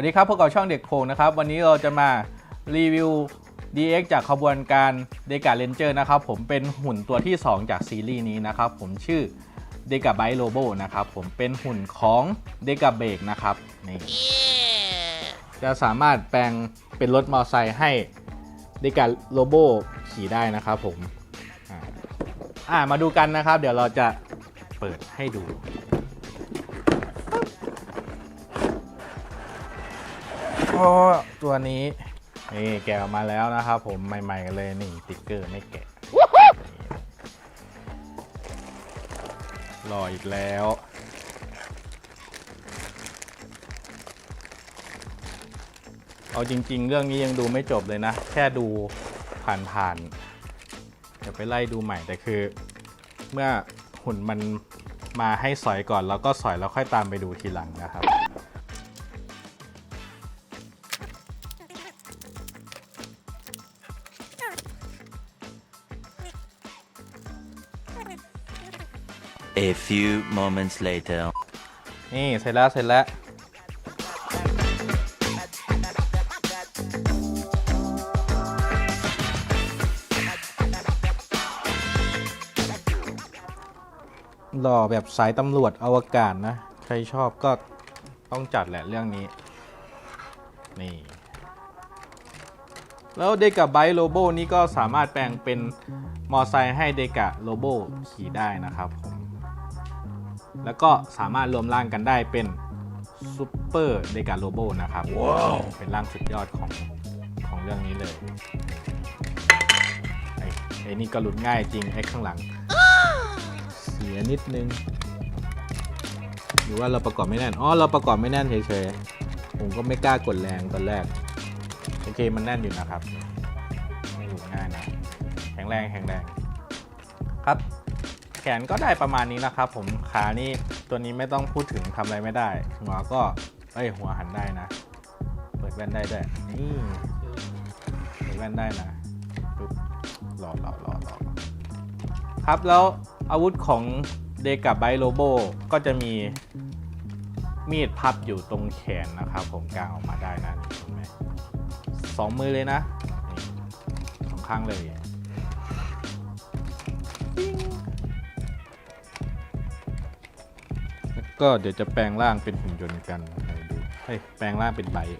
วัสดีครับพบกับช่องเด็กโขงนะครับ วันนี้เราจะมารีวิว DX จากขบวนการเดกาเลนเจอร์นะครับผมเป็นหุ่นตัวที่ 2 จากซีรีส์นี้นะครับผมชื่อเดกาไบโลโบนะครับผมเป็นหุ่นของเดกาเบกนะครับนี่จะสามารถแปลงเป็นรถมอเตอร์ไซค์ให้เดกาโลโบขี่ได้นะครับผมอ่าอ่ามาดูกันนะครับ เดี๋ยวเราจะเปิดให้ดู โอ้ตัวนี้นี่แกะออกมาแล้วนะครับผมใหม่ๆกันเลยนี่ติ๊กเกอร์ไม่แกะรออีกแล้ว เอาจริง ๆ เรื่องนี้ยังดูไม่จบเลยนะ แค่ดูผ่านๆเดี๋ยวไปไล่ดูใหม่แต่คือ เมื่อหุ่นมันมาให้สอยก่อนแล้วก็สอยแล้วค่อยตามไปดูทีหลังนะครับ A few moments later. นี่เสร็จแล้วเสร็จแล้วหล่อแบบสายตำรวจอวกาศนะ ใครชอบก็ต้องจัดแหละเรื่องนี้ นี่ แล้วเดกะไบโลโบนี้ก็สามารถแปลงเป็นมอไซค์ให้เดกะโลโบขี่ได้นะครับผม แล้วก็สามารถรวมร่างกันได้เป็นซูเปอร์เดกาโลโบนะครับเป็นร่างสุดยอดของของเรื่องนี้เลยไอ้ไอ้นี่ก็หลุดง่ายจริงไอ้ข้างหลัง เสียนิดนึง หรือว่าเราประกอบไม่แน่นอ๋อเราประกอบไม่แน่นเฉยๆผมก็ไม่กล้ากดแรงตอนแรก โอเคมันแน่นอยู่นะครับ ไม่หลุดง่ายนะ แข็งแรงแข็งแรงครับแข นก็ได้ประมาณนี้นะครับผมขานี่ตัวนี้ไม่ต้องพูดถึงทำอะไรไม่ได้ หัวก็เอ้ยหัวหันได้นะ เปิดแว่นได้ด้วยนี่เปิดแว่นได้นะปึ๊บรอรอรอรอครับแล้วอาวุธของเดกับไบโลโบก็จะมีมีดพับอยู่ตรงแขนนะครับ ผมกางออกมาได้นะเห็นไหมสองมือเลยนะสองข้างเลย ก็เดี๋ยวจะแปลงร่างเป็นหุ่นยนต์กันให้ดูเฮ้แปลงร่างเป็นไบค์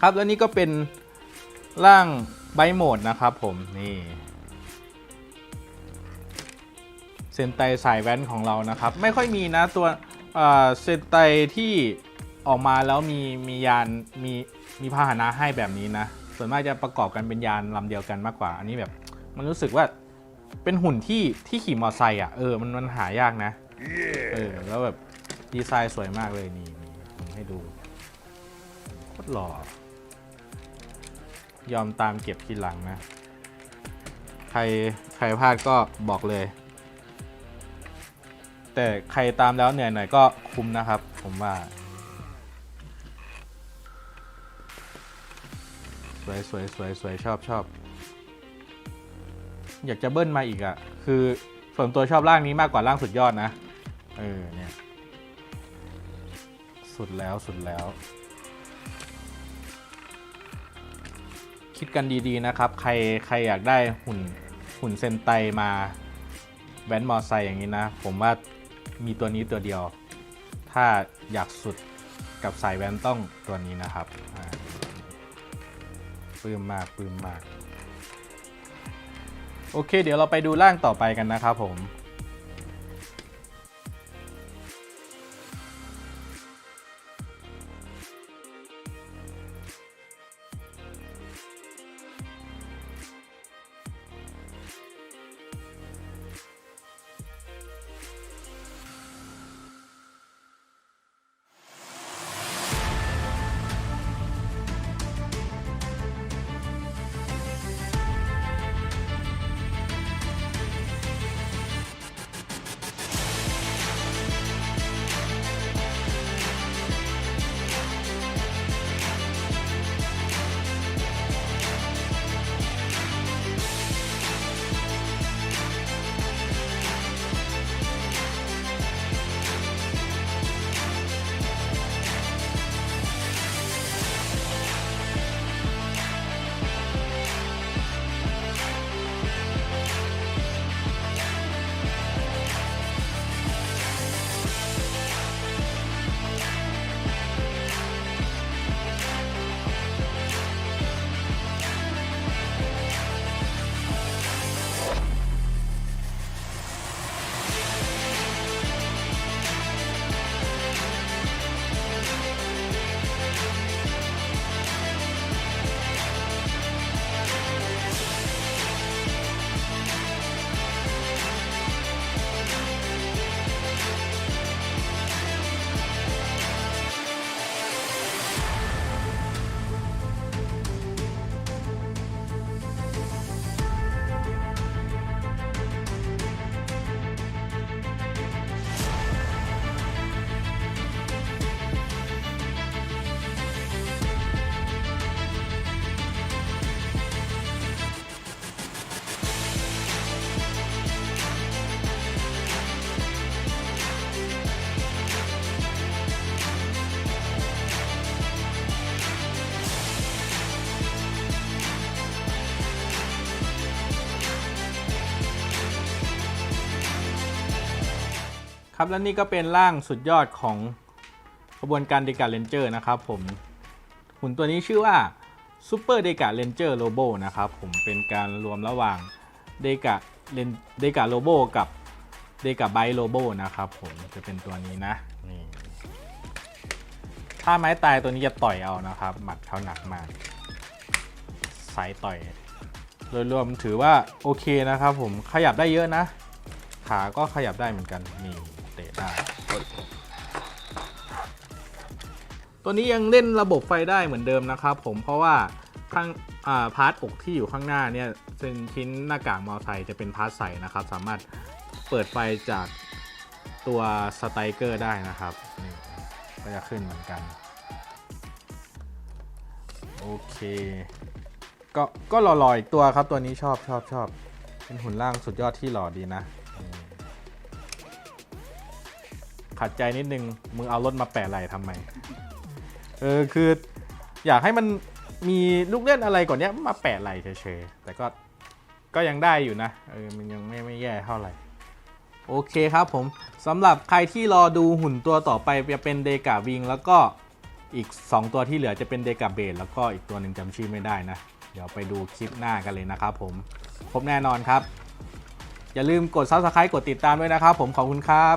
ครับแล้วนี่ก็เป็นร่างไบโหมดนะครับผมนี่เซนไตสายแว้นของเรานะครับ ไม่ค่อยมีนะตัวเอ่อเซนไตที่ออกมาแล้วมีมียานมีมีพาหนะให้แบบนี้นะ ส่วนมากจะประกอบกันเป็นยานลำเดียวกันมากกว่า อันนี้แบบมันรู้สึกว่าเป็นหุ่นที่ที่ขี่มอเตอร์ไซค์อะเออมันมันหายากนะเออแล้วแบบดีไซน์สวยมากเลยนี่นี่ผมให้ดูโคตรหล่อ ยอมตามเก็บทีหลังนะ ใครใครพลาดก็บอกเลย แต่ใครตามแล้วเหนื่อยหน่อยก็คุ้มนะครับ ผมว่า สวยสวยสวยสวยชอบชอบ อยากจะเบิ้ลมาอีกอะ่ะ คือส่วนตัวชอบร่างนี้มากกว่าร่างสุดยอดนะ เออเนี่ย สุดแล้วสุดแล้ว คิดกันดีๆนะครับ ใครใครอยากได้หุ่นหุ่นเซนไตมาแว้นมอไซค์อย่างนี้นะ ผมว่ามีตัวนี้ตัวเดียว ถ้าอยากสุดกับสายแว้นต้องตัวนี้นะครับปลื้มมากปลื้มมาก โอเค เดี๋ยวเราไปดูร่างต่อไปกันนะครับผม ครับและนี่ก็เป็นร่างสุดยอดของขบวนการเดกาเลนเจอร์นะครับผมหุ่นตัวนี้ชื่อว่าซูเปอร์เดกาเลนเจอร์โลโบนะครับผมเป็นการรวมระหว่างเดกาเลนเดกาโลโบกับเดกาไบโลโบนะครับผมจะเป็นตัวนี้นะนี่ถ้าไม้ตายตัวนี้จะต่อยเอานะครับ หมัดเขาหนักมากสายต่อย โดยรวมถือว่าโอเคนะครับผมขยับได้เยอะนะ ขาก็ขยับได้เหมือนกันนี่ ตะได้ตัวนี้ยังเล่นระบบไฟได้เหมือนเดิมนะครับ ผมเพราะว่าข้างาพาร์ทอกที่อยู่ข้างหน้าเนี่ยเป็นชิ้นหน้ากากมอไซค์จะเป็นพาร์ทใสนะครับ สามารถเปิดไฟจากตัวสไตเกอร์ได้นะครับนี่ก็จะขึ้นเหมือนกัน โอเค ก็ก็หล่อๆอีกตัวครับตัวนี้ชอบชอบชอบเป็นหุ่นล่างสุดยอดที่หล่อดีนะ ขัดใจนิดนึง มึงเอารถมาแปะไหลทำไม เออคืออยากให้มันมีลูกเล่นอะไรก่อนเนี้ยมาแปะไหลเฉยๆ แต่ก็ก็ยังได้อยู่นะเออมันยังไม่ไม่แย่เท่าไหร่ โอเคครับผมสำหรับใครที่รอดูหุ่นตัวต่อไปจะเป็นเดกาวิงแล้วก็อีก 2 ตัวที่เหลือจะเป็นเดกาเบดแล้วก็อีกตัวหนึ่งจำชื่อไม่ได้นะ เดี๋ยวไปดูคลิปหน้ากันเลยนะครับผมครบแน่นอนครับ อย่าลืมกด Subscribe กดติดตามด้วยนะครับผมขอบคุณครับ